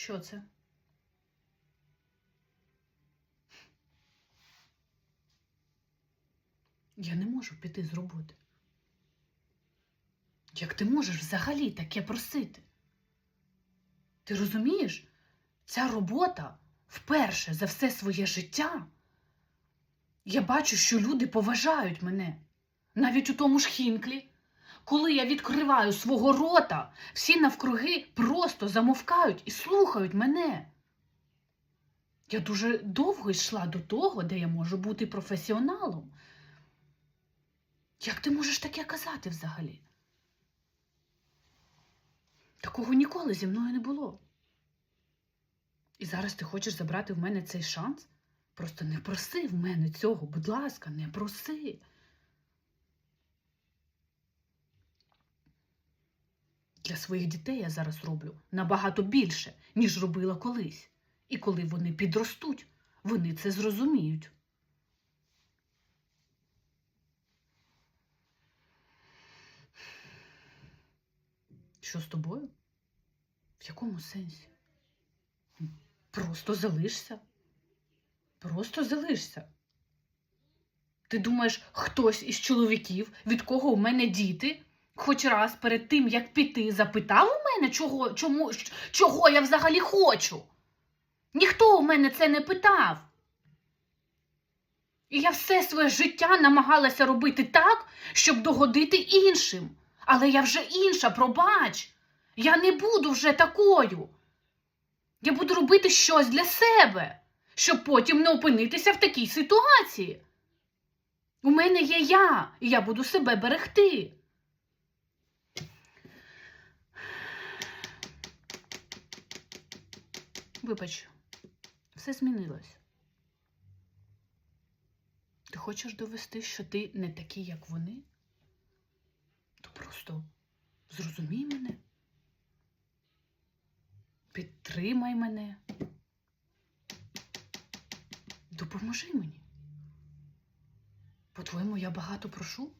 Що це? Я не можу піти з роботи. Як ти можеш взагалі таке просити? Ти розумієш, ця робота вперше за все своє життя. Я бачу, що люди поважають мене. Навіть у тому ж хінклі. Коли я відкриваю свого рота, всі навкруги просто замовкають і слухають мене. Я дуже довго йшла до того, де я можу бути професіоналом. Як ти можеш таке казати взагалі? Такого ніколи зі мною не було. І зараз ти хочеш забрати в мене цей шанс? Просто не проси в мене цього, будь ласка, не проси. Для своїх дітей я зараз роблю набагато більше, ніж робила колись. І коли вони підростуть, вони це зрозуміють. Що з тобою? В якому сенсі? Просто залишся. Просто залишся. Ти думаєш, хтось із чоловіків, від кого у мене діти, хоч раз перед тим, як піти, запитав у мене, чого, чому, чого я взагалі хочу? Ніхто у мене це не питав. І я все своє життя намагалася робити так, щоб догодити іншим. Але я вже інша, пробач. Я не буду вже такою. Я буду робити щось для себе, щоб потім не опинитися в такій ситуації. У мене є я, і я буду себе берегти. Вибач, все змінилось. Ти хочеш довести, що ти не такий, як вони? То просто зрозумій мене. Підтримай мене. Допоможи мені. По-твоєму, я багато прошу?